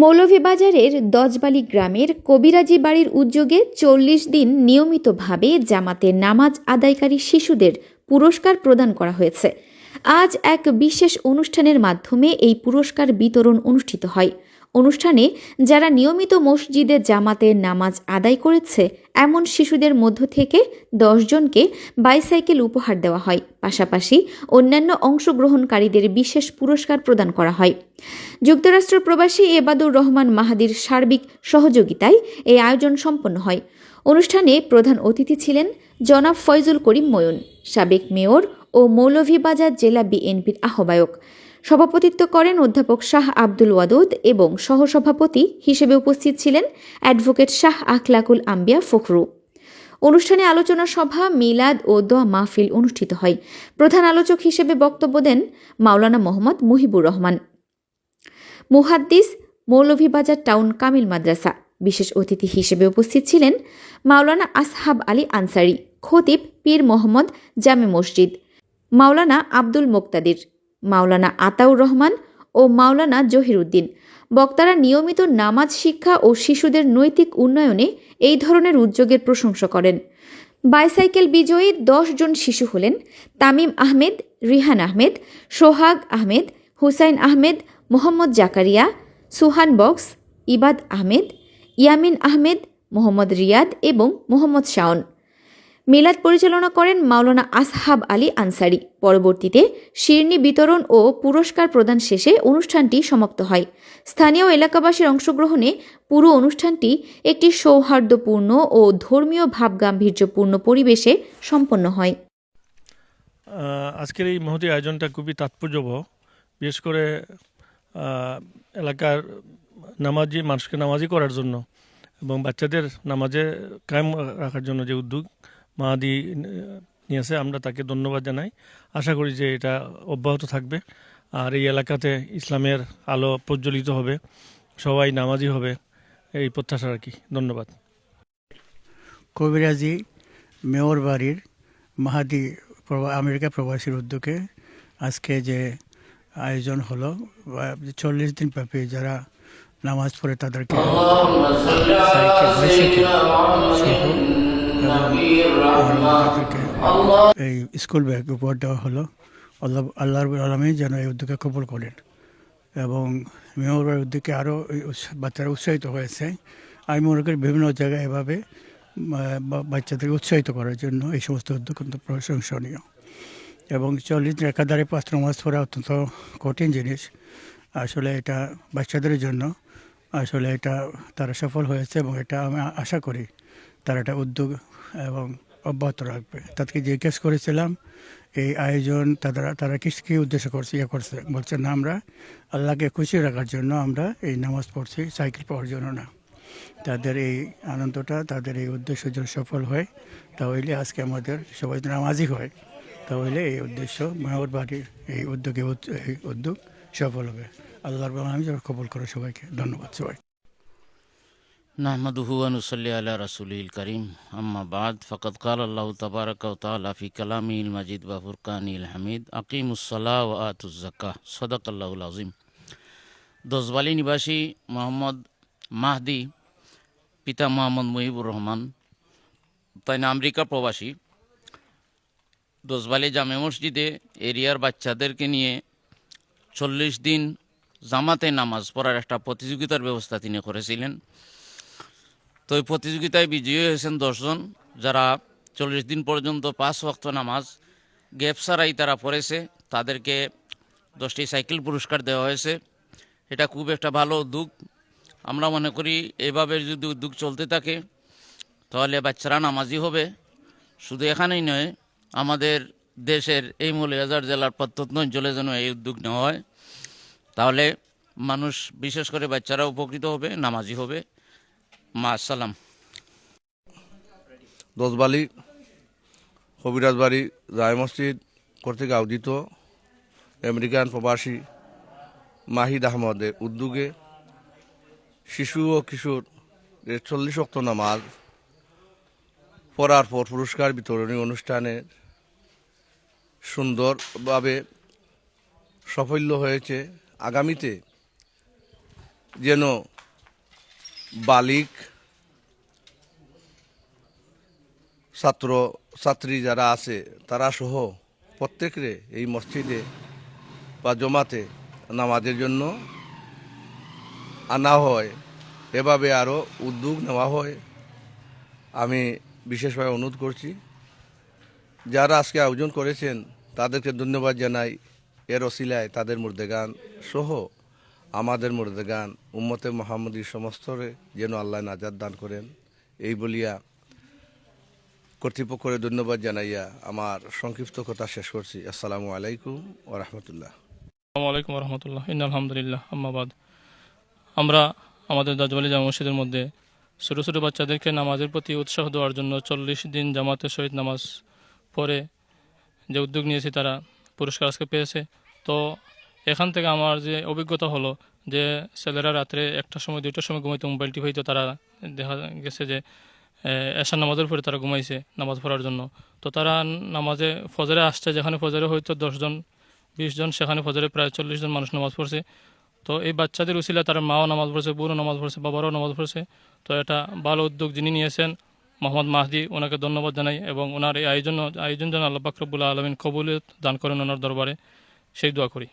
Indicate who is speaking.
Speaker 1: মৌলভীবাজারের দজবালি গ্রামের কবিরাজি বাড়ির উদ্যোগে চল্লিশ দিন নিয়মিতভাবে জামাতে নামাজ আদায়কারী শিশুদের পুরস্কার প্রদান করা হয়েছে। আজ এক বিশেষ অনুষ্ঠানের মাধ্যমে এই পুরস্কার বিতরণ অনুষ্ঠিত হয়। অনুষ্ঠানে যারা নিয়মিত মসজিদে জামাতের নামাজ আদায় করেছে, এমন শিশুদের মধ্য থেকে দশজনকে বাইসাইকেল উপহার দেওয়া হয়। পাশাপাশি অন্যান্য অংশগ্রহণকারীদের বিশেষ পুরস্কার প্রদান করা হয়। যুক্তরাষ্ট্র প্রবাসী এবাদুর রহমান মাহাদির সার্বিক সহযোগিতায় এই আয়োজন সম্পন্ন হয়। অনুষ্ঠানে প্রধান অতিথি ছিলেন জনাব ফয়জুল করিম ময়ন, সাবেক মেয়র ও মৌলভীবাজার জেলা বিএনপির আহ্বায়ক। সভাপতিত্ব করেন অধ্যাপক শাহ আব্দুল ওয়াদুদ এবং সহসভাপতি হিসেবে উপস্থিত ছিলেন অ্যাডভোকেট শাহ আখলাকুল আম্বিয়া ফখরু। অনুষ্ঠানে আলোচনা সভা, মিলাদ ও দোয়া মাহফিল অনুষ্ঠিত হয়। প্রধান আলোচক হিসেবে বক্তব্য দেন মাওলানা মোহাম্মদ মুহিবুর রহমান। মুহাদ্দিস মৌলভীবাজার টাউন কামিল মাদ্রাসা। বিশেষ অতিথি হিসেবে উপস্থিত ছিলেন মাওলানা আসহাব আলী আনসারি, খতিব পীর মোহাম্মদ জামে মসজিদ, মাওলানা আব্দুল মোক্তাদির। মাওলানা আতাউর রহমান ও মাওলানা জহিরুদ্দিন। বক্তারা নিয়মিত নামাজ শিক্ষা ও শিশুদের নৈতিক উন্নয়নে এই ধরনের উদ্যোগের প্রশংসা করেন। বাইসাইকেল বিজয়ী জন শিশু হলেন তামিম আহমেদ, রিহান আহমেদ, সোহাগ আহমেদ, হুসাইন আহমেদ, মোহাম্মদ জাকারিয়া, সুহান বক্স, ইবাদ আহমেদ, ইয়ামিন আহমেদ, মোহাম্মদ রিয়াদ এবং মোহাম্মদ শাওন। মিলাদ পরিচালনা করেন মাওলানা আসহাব আলী আনসারি। পরবর্তীতে শিরনি বিতরণ ও পুরস্কার প্রদান শেষে অনুষ্ঠানটি সমাপ্ত হয়। স্থানীয় এলাকাবাসীর অংশগ্রহণে পুরো অনুষ্ঠানটি একটি সৌহার্দ্যপূর্ণ ও ধর্মীয় ভাবগাম্ভীর্যপূর্ণ পরিবেশে সম্পন্ন হয়।
Speaker 2: আজকের এই মহতি আয়োজনটা খুবই তাৎপর্যবহ। বিশেষ করে এলাকার নামাজি, মানুষকে নামাজি করার জন্য এবং বাচ্চাদের নামাজে কায়েম রাখার জন্য যে উদ্যোগ মাহাদি নিয়েছে আমরা তাকে ধন্যবাদ জানাই। আশা করি যে এটা অব্যাহত থাকবে। আর এই এলাকাতে ইসলামের আলো প্রজ্বলিত হবে সবাই নামাজি হবে এই প্রত্যাশা আর কি ধন্যবাদ।
Speaker 3: কবিরাজি মেয়র বাড়ির মাহাদি প্রবা- আমেরিকা প্রবাসীর উদ্যোগে আজকে যে আয়োজন হলো চল্লিশ দিন ব্যাপী যারা নামাজ পড়ে তাদেরকে এই স্কুল ব্যাগ উপহার দেওয়া হলো। আল্লাহ আল্লাহ আলমী যেন এই উদ্যোগে কবল করেন। এবং মেয়র উদ্যোগে আরও বাচ্চারা উৎসাহিত হয়েছে। আমি মনে করি বিভিন্ন জায়গায় এভাবে বাচ্চাদেরকে উৎসাহিত করার জন্য এই সমস্ত উদ্যোগ কিন্তু প্রশংসনীয়। এবং চল্লিশ একাধারে পাঁচ নামাজ পড়া অত্যন্ত কঠিন জিনিস। আসলে এটা বাচ্চাদের জন্য, আসলে এটা তারা সফল হয়েছে এবং এটা আমি আশা করি তারা একটা উদ্যোগ এবং অব্যাহত রাখবে। তাদেরকে জিজ্ঞেস করেছিলাম, এই আয়োজন তারা তারা কিস কী উদ্দেশ্য করছে ইয়ে করছে? বলছে, না, আমরা আল্লাহকে খুশি রাখার জন্য আমরা এই নামাজ পড়ছি, সাইকেল পাওয়ার জন্য না। তাদের এই আনন্দটা, তাদের এই উদ্দেশ্য যদি সফল হয়, তাহলে আজকে আমাদের সবাই নামাজই হয়, তাহলে এই উদ্দেশ্য মেয়র বাড়ির এই উদ্যোগে উদ্যোগ সফল হবে। আল্লাহর আমি কবল করে সবাইকে। ধন্যবাদ সবাই
Speaker 4: نحمده ونصلي على رسوله الكريم أما بعد فقد قال الله تبارك وتعالى في كلامه المجيد وفرقانه الحميد أقيموا الصلاة وآتوا الزكاة صدق الله العظيم দোজবালি নিবাসী মোহাম্মদ মাহদি পিতা মোহাম্মদ মুহিবুর রহমান তাই না আমেরিকা প্রবাসী দোজবালি জামে মসজিদে এরিয়ার বাচ্চাদেরকে নিয়ে চল্লিশ দিন জামাতে নামাজ পড়ার একটা প্রতিযোগিতার ব্যবস্থা তিনি করেছিলেন তো এই প্রতিযোগিতায় বিজয়ী হয়েছেন দশজন, যারা চল্লিশ দিন পর্যন্ত পাঁচ ওয়াক্ত নামাজ, গ্যাপ ছাড়াই তারা পড়েছে। তাদেরকে দশটি সাইকেল পুরস্কার দেওয়া হয়েছে। এটা খুব একটা ভালো উদ্যোগ। আমরা মনে করি এভাবে যদি উদ্যোগ চলতে থাকে, তাহলে বাচ্চারা নামাজি হবে। শুধু এখানেই নয়, আমাদের দেশের এই মৌলিয়াজার জেলার প্রত্যন্ত অঞ্চলে যেন এই উদ্যোগ নেওয়া হয়, তাহলে মানুষ বিশেষ করে বাচ্চারা উপকৃত হবে, নামাজি হবে। মা আসসালাম
Speaker 5: দশবালি কবিরাজ বাড়ি জায় মসজিদ কর্তৃক আয়োজিত আমেরিকান প্রবাসী মাহিদ আহমদের উদ্যোগে শিশু ও কিশোর চল্লিশ অক্ত নামাজ, পড়ার পর পুরস্কার বিতরণী অনুষ্ঠানে সুন্দরভাবে সাফল্য হয়েছে। আগামীতে যেন বালিক, ছাত্র, ছাত্রী যারা আছে, তারা সহ প্রত্যেকরে এই মসজিদে বা জমাতে নামাজের জন্য আনা হয়। এভাবে আরও উদ্যোগ নেওয়া হয়। আমি বিশেষভাবে অনুরোধ করছি, যারা আজকে আয়োজন করেছেন, তাদেরকে ধন্যবাদ জানাই। এর অসিলায় তাদের মুর্দেগান সহ আমাদের মুর্দেগান, উম্মতে মোহাম্মদী সমস্তরে যেন আল্লাহ নাজাদ দান করেন। এই বলিয়া কর্তৃপক্ষের ধন্যবাদ জানাইয়া আমার সংক্ষিপ্ত কথা শেষ করছি। আসসালামু আলাইকুম ও রহমতুল্লাহ।
Speaker 6: আসসালামু আলাইকুম রহমতুল্লাহ। ইন আলহামদুলিল্লাহ আম্মাবাদ আমরা আমাদের দাজবালি জামা মসজিদের মধ্যে ছোটো ছোটো বাচ্চাদেরকে নামাজের প্রতি উৎসাহ দেওয়ার জন্য চল্লিশ দিন জামাতের সহিত নামাজ পড়ে যে উদ্যোগ নিয়েছে তারা পুরস্কার আজকে পেয়েছে। তো এখান থেকে আমার যে অভিজ্ঞতা হলো যে ছেলেরা রাত্রে একটার সময়, দুইটার সময় ঘুমাইতো মোবাইল টিভাইতো তারা দেখা গেছে যে এশার নামাজের পরে তারা ঘুমাইছে নামাজ পড়ার জন্য। তো তারা নামাজে ফজরে আসছে, যেখানে ফজরে হয়তো দশজন বিশ জন সেখানে ফজরে প্রায় চল্লিশ জন মানুষ নামাজ পড়ছে। তো এই বাচ্চাদের উচিলে তার মাও নামাজ পড়ছে, বোনও নামাজ পড়ছে, বাবারও নামাজ পড়ছে। তো এটা ভালো উদ্যোগ যিনি নিয়েছেন, মোহাম্মদ মাহদি, ওনাকে ধন্যবাদ জানাই এবং ওনার এই আয়োজন আয়োজন যেন আল্লাহ বাকরবুল্লাহ আলমিন কবুল দান করেন ওনার দরবারে, সেই দোয়া করি।